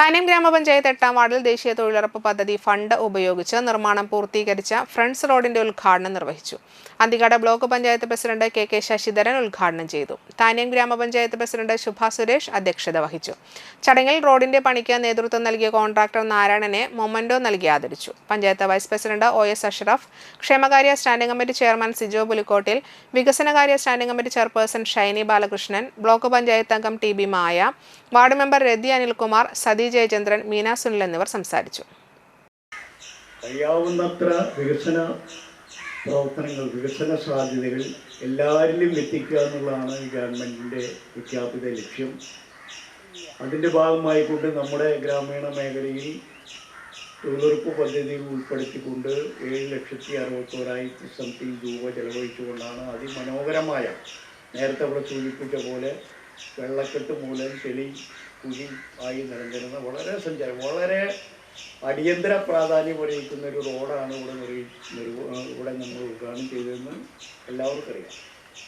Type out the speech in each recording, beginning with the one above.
താന്യം ഗ്രാമപഞ്ചായത്ത് എട്ടാം വാർഡിൽ ദേശീയ തൊഴിലുറപ്പ് പദ്ധതി ഫണ്ട് ഉപയോഗിച്ച് നിർമ്മാണം പൂർത്തീകരിച്ച ഫ്രണ്ട്സ് റോഡിന്റെ ഉദ്ഘാടനം നിർവഹിച്ചു. Anthikad block panchayat president K K Sasidharan ഉദ്ഘാടനം ചെയ്തു. താനേം ഗ്രാമപഞ്ചായത്ത് പ്രസിഡന്റ് ശുഭ സുരേഷ് അധ്യക്ഷത വഹിച്ചു. ചടങ്ങിൽ റോഡിന്റെ പണിക്ക് നേതൃത്വം നൽകിയ കോൺട്രാക്ടർ നാരായണനെ മൊമന്റോ നൽകി ആദരിച്ചു. Panchayat vice president O S Ashraf ക്ഷേമകാര്യ standing committee chairman Sijo Pulikottil വികസനകാര്യ standing committee chairperson Shiny Balakrishnan block panchayat അംഗം T B Maya ward member Rathi Anilkumar Sathi Jayachandran Meena Sunil എന്നിവർ സംസാരിച്ചു. കഴിയാവുന്നത്ര വികസന പ്രവർത്തനങ്ങൾ വികസന സാധ്യതകൾ എല്ലാവരിലും എത്തിക്കുക എന്നുള്ളതാണ് ഈ ഗവൺമെന്റിന്റെ വിജ്ഞാപിത ലക്ഷ്യം. അതിന്റെ ഭാഗമായിക്കൊണ്ട് നമ്മുടെ ഗ്രാമീണ മേഖലയിൽ തൊഴിലുറപ്പ് പദ്ധതിയിൽ ഉൾപ്പെടുത്തിക്കൊണ്ട് ഏഴ് ലക്ഷത്തി അറുപത്തോരായിരത്തി സംതിങ് രൂപ ചെലവഴിച്ചുകൊണ്ടാണ് അതിമനോഹരമായ നേരത്തെ ഇവിടെ സൂചിപ്പിച്ച പോലെ വെള്ളക്കെട്ട് മൂലം ചെളി കുഴി ആയി നിറഞ്ഞിരുന്ന വളരെ സഞ്ചാരം വളരെ അടിയന്തര പ്രാധാന്യം അറിയിക്കുന്ന ഒരു റോഡാണ് ഇവിടെ ഇവിടെ നമ്മൾ ഉദ്ഘാടനം ചെയ്തതെന്ന് എല്ലാവർക്കും അറിയാം.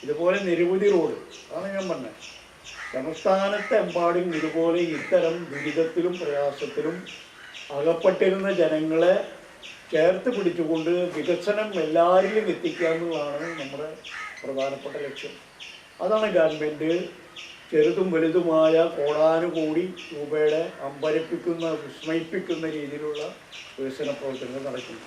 ഇതുപോലെ നിരവധി റോഡ് അതാണ് ഞാൻ പറഞ്ഞത്. സംസ്ഥാനത്തെമ്പാടും ഇതുപോലെ ഇത്തരം ദുരിതത്തിലും പ്രയാസത്തിലും അകപ്പെട്ടിരുന്ന ജനങ്ങളെ ചേർത്ത് പിടിച്ചുകൊണ്ട് വികസനം എല്ലാവരിലും എത്തിക്കുക എന്നുള്ളതാണ് നമ്മുടെ പ്രധാനപ്പെട്ട ലക്ഷ്യം. അതാണ് ഗവൺമെന്റ് ചെറുതും വലുതുമായ കോടാനുകൂടി രൂപയുടെ അമ്പരപ്പിക്കുന്ന വിസ്മയിപ്പിക്കുന്ന രീതിയിലുള്ള വികസന പ്രവർത്തനങ്ങൾ നടക്കുന്നു.